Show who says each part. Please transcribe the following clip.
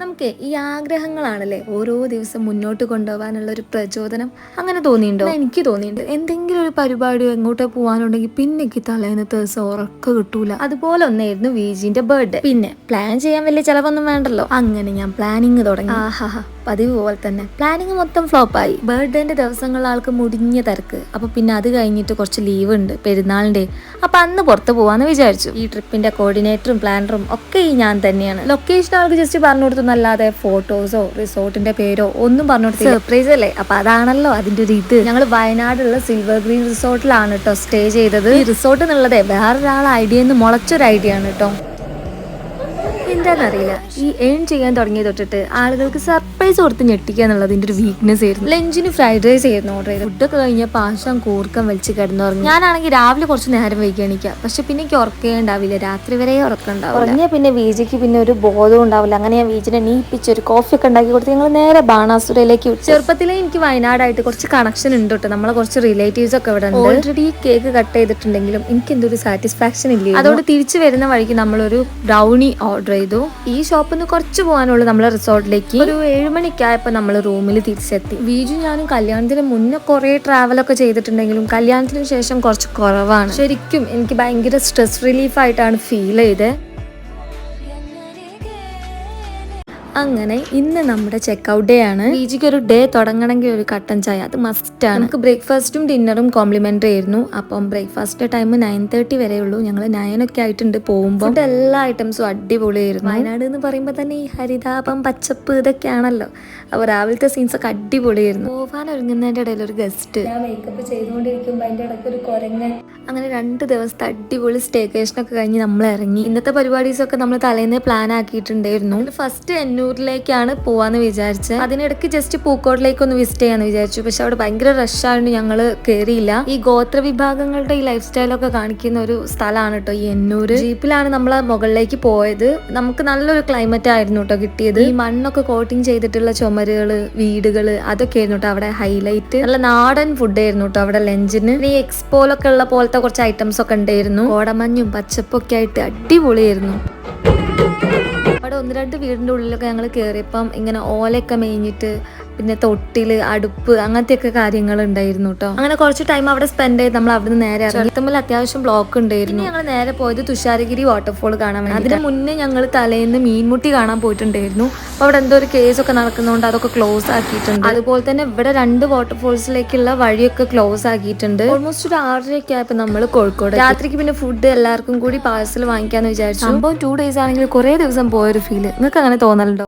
Speaker 1: നമുക്ക് ഈ ആഗ്രഹങ്ങളാണല്ലേ ഓരോ ദിവസം മുന്നോട്ട് കൊണ്ടുപോകാനുള്ള ഒരു പ്രചോദനം? അങ്ങനെ തോന്നിയിട്ടുണ്ടോ? എനിക്ക് തോന്നിയിട്ടുണ്ട്. എന്തെങ്കിലും ഒരു പരിപാടിയോ എങ്ങോട്ടോ പോകാനുണ്ടെങ്കിൽ പിന്നെ എനിക്ക് തലേന്ന് ദിവസം ഉറക്കം കിട്ടൂല. അതുപോലെ ഒന്നായിരുന്നു വിജിന്റെ ബർത്ത്ഡേ പിന്നെ പ്ലാൻ ചെയ്യാൻ വലിയ ചിലവൊന്നും വേണ്ടല്ലോ. അങ്ങനെ ഞാൻ പ്ലാനിങ് തുടങ്ങി. ആഹാ. പതിവ് പോലെ തന്നെ. പ്ലാനിങ് മൊത്തം ഫ്ലോപ്പായി ബർത്ത്ഡേന്റെ ദിവസങ്ങളിൽ ആൾക്ക് മുടിഞ്ഞ തിരക്ക്. അപ്പൊ പിന്നെ അത് കഴിഞ്ഞിട്ട് കുറച്ച് ലീവ് ഉണ്ട് പെരുന്നാളിന്റെ. അപ്പൊ അന്ന് പുറത്ത് പോവാന്ന് വിചാരിച്ചു. ഈ ട്രിപ്പിന്റെ കോർഡിനേറ്ററും പ്ലാനറും ഒക്കെ ഈ ഞാൻ തന്നെയാണ്. ലൊക്കേഷൻ ആൾക്ക് ജസ്റ്റ് പറഞ്ഞു കൊടുത്തൊന്നല്ലാതെ ഫോട്ടോസോ റിസോർട്ടിന്റെ പേരോ ഒന്നും പറഞ്ഞു കൊടുത്തു സർപ്രൈസ് അല്ലേ? അപ്പൊ അതാണല്ലോ അതിന്റെ ഒരു ഇത്. ഞങ്ങൾ വയനാടുള്ള സിൽവർ ഗ്രീൻ റിസോർട്ടിലാണ് കേട്ടോ സ്റ്റേ ചെയ്തത്. ഈ റിസോർട്ട് എന്നുള്ളത് വേറൊരാൾ ഐഡിയ നിന്ന് മുളച്ചൊരു ഐഡിയ ആണ് കേട്ടോ എന്താണെന്നറിയില്ല ഈ ഏൺ ചെയ്യാൻ തുടങ്ങിയ തൊട്ടിട്ട് ആളുകൾക്ക് സർപ്രൈസ് കൊടുത്ത് ഞെട്ടിക്കുക എന്നുള്ളത് ഒരു വീക്ക്നെസ് ആയിരുന്നു. ലഞ്ചിന് ഫ്രൈഡ് റൈസ് ആയിരുന്നു ഓർഡർ ചെയ്തത്. ഫുഡൊക്കെ കഴിഞ്ഞ പാശം കൂർക്കം വലിച്ച് കിടന്നുറങ്ങി. ഞാനാണെങ്കിൽ രാവിലെ കുറച്ച് നേരം വൈകി എണീക്കുക പക്ഷെ പിന്നെ എനിക്ക് ഉറക്കേ ഉണ്ടാവില്ല രാത്രി വരെ ഉറക്കം ഉണ്ടാവില്ല ഉറങ്ങിയ പിന്നെ വീജിക്ക് പിന്നെ ഒരു ബോധം ഉണ്ടാവില്ല. അങ്ങനെ ഞാൻ വീജിനെ നീപ്പിച്ച് ഒരു കോഫി ഒക്കെ ഉണ്ടാക്കി കൊടുത്ത് ഞങ്ങൾ നേരെ ബാണാസുരയിലേക്ക് ചെറുപ്പത്തിലേ എനിക്ക് വയനാടായിട്ട് കുറച്ച് കണക്ഷൻ ഉണ്ട് കേട്ടോ നമ്മളെ കുറച്ച് റിലേറ്റീവ്സ് ഒക്കെ ഇവിടെ ഉണ്ട്. ഓൾറെഡി കേക്ക് കട്ട് ചെയ്തിട്ടുണ്ടെങ്കിലും എനിക്ക് എന്തൊരു സാറ്റിസ്ഫാക്ഷൻ ഇല്ല? അതുകൊണ്ട് തിരിച്ചു വരുന്ന വഴിക്ക് നമ്മളൊരു ബ്രൗണി ഓർഡർ ചെയ്തു. ഈ ഷോപ്പിൽ നിന്ന് കുറച്ച് പോകാനുള്ളൂ നമ്മളെ റിസോർട്ടിലേക്ക്. ഒരു ഏഴ് മണിക്കായപ്പോൾ നമ്മൾ റൂമിൽ തിരിച്ചെത്തി. വീജു ഞാനും കല്യാണത്തിന് മുന്നേ കുറേ ട്രാവൽ ഒക്കെ ചെയ്തിട്ടുണ്ടെങ്കിലും കല്യാണത്തിന് ശേഷം കുറച്ച് കുറവാണ്. ശരിക്കും എനിക്ക് ഭയങ്കര സ്ട്രെസ് റിലീഫ് ആയിട്ടാണ് ഫീൽ ചെയ്തത് അങ്ങനെ ഇന്ന് നമ്മുടെ ചെക്കൗട്ട് ഡേ ആണ്. ബീജിക്ക് ഒരു ഡേ തുടങ്ങണമെങ്കിൽ ഒരു കട്ടൻ ചായ. അത് മസ്റ്റ് ആണ്. നമുക്ക് ബ്രേക്ക്ഫാസ്റ്റും ഡിന്നറും കോംപ്ലിമെന്ററി ആയിരുന്നു. അപ്പം ബ്രേക്ക്ഫാസ്റ്റ് ടൈം നയൻ തേർട്ടി വരെ ഉള്ളൂ. ഞങ്ങൾ നയൻ ഒക്കെ ആയിട്ടുണ്ട് പോകുമ്പോൾ എല്ലാ ഐറ്റംസും അടിപൊളിയായിരുന്നു. വയനാട് എന്ന് പറയുമ്പോൾ തന്നെ ഈ ഹരിതാപം പച്ചപ്പ് ഇതൊക്കെയാണല്ലോ. അപ്പോൾ രാവിലത്തെ സീൻസ് ഒക്കെ അടിപൊളിയായിരുന്നു. പോകാൻ ഒരുങ്ങുന്നതിന്റെ ഇടയിൽ ഒരു ഗസ്റ്റ് മേക്കപ്പ് ചെയ്തുകൊണ്ടിരിക്കുമ്പോൾ അങ്ങനെ രണ്ട് ദിവസത്തെ അടിപൊളി സ്റ്റേക്കേഷനൊക്കെ കഴിഞ്ഞ് നമ്മൾ ഇറങ്ങി. ഇന്നത്തെ പരിപാടീസൊക്കെ നമ്മൾ തലേന്ന് പ്ലാൻ ആക്കിയിട്ടുണ്ടായിരുന്നു. ഫസ്റ്റ് എന്നൂരിലേക്കാണ് പോവാന്ന് വിചാരിച്ചത് അതിനിടയ്ക്ക് ജസ്റ്റ് പൂക്കോട്ടിലേക്ക് ഒന്ന് വിസിറ്റ് ചെയ്യാന്ന് വിചാരിച്ചു. പക്ഷെ അവിടെ ഭയങ്കര റഷ് ആയതുകൊണ്ട് ഞങ്ങൾ കയറിയില്ല ഈ ഗോത്ര വിഭാഗങ്ങളുടെ ഈ ലൈഫ് സ്റ്റൈലൊക്കെ കാണിക്കുന്ന ഒരു സ്ഥലമാണ് കേട്ടോ ഈ എന്നൂര് ജീപ്പിലാണ് നമ്മൾ മുകളിലേക്ക് പോയത്. നമുക്ക് നല്ലൊരു ക്ലൈമറ്റ് ആയിരുന്നു കേട്ടോ കിട്ടിയത്. ഈ മണ്ണൊക്കെ കോട്ടിങ് ചെയ്തിട്ടുള്ള ചുമരുകൾ വീടുകൾ അതൊക്കെ ആയിരുന്നു കേട്ടോ അവിടെ ഹൈലൈറ്റ് നല്ല നാടൻ ഫുഡ് ആയിരുന്നു കേട്ടോ അവിടെ ലഞ്ചിന്. ഈ എക്സ്പോലൊക്കെ ഉള്ള പോലത്തെ കുറച്ച് ഐറ്റംസ് ഒക്കെ ഉണ്ടായിരുന്നു. കോടമഞ്ഞും പച്ചപ്പൊക്കെ ആയിട്ട് അടിപൊളിയായിരുന്നു. അവിടെ ഒന്ന് രണ്ട് വീടിന്റെ ഉള്ളിലൊക്കെ ഞങ്ങൾ കയറിയപ്പം ഇങ്ങനെ ഓലയൊക്കെ മേഞ്ഞിട്ട് പിന്നെ തൊട്ടിൽ അടുപ്പ് അങ്ങനത്തെയൊക്കെ കാര്യങ്ങൾ ഉണ്ടായിരുന്നു കേട്ടോ അങ്ങനെ കുറച്ച് ടൈം അവിടെ സ്പെൻഡ് ചെയ്ത് നമ്മൾ അവിടെ നിന്ന് നേരെ ചേർത്തുമ്പോൾ അത്യാവശ്യം ബ്ലോക്ക് ഉണ്ടായിരുന്നു. ഞങ്ങൾ നേരെ പോയത് തുഷാരഗിരി വാട്ടർഫോൾ കാണാൻ വേണ്ടി അതിന് മുന്നേ ഞങ്ങൾ തലേന്ന് മീൻമുട്ടി കാണാൻ പോയിട്ടുണ്ടായിരുന്നു. അപ്പോൾ അവിടെ എന്തോ ഒരു കേസൊക്കെ നടക്കുന്നതുകൊണ്ട് അതൊക്കെ ക്ലോസ് ആക്കിയിട്ടുണ്ട്. അതുപോലെ തന്നെ ഇവിടെ രണ്ട് വാട്ടർഫോൾസിലേക്കുള്ള വഴിയൊക്കെ ക്ലോസ് ആക്കിയിട്ടുണ്ട്. ഓൾമോസ്റ്റ് ഒരു ആറരയൊക്കെ ആയപ്പോൾ നമ്മൾ കോഴിക്കോട് രാത്രിക്ക് പിന്നെ ഫുഡ് എല്ലാവർക്കും കൂടി പാഴ്സൽ വാങ്ങിക്കാന്ന് വിചാരിച്ചു. സംഭവം ടു ഡേയ്സ് ആണെങ്കിൽ കുറേ ദിവസം പോയൊരു ഫീൽ നിങ്ങൾക്ക് അങ്ങനെ തോന്നലുണ്ടോ?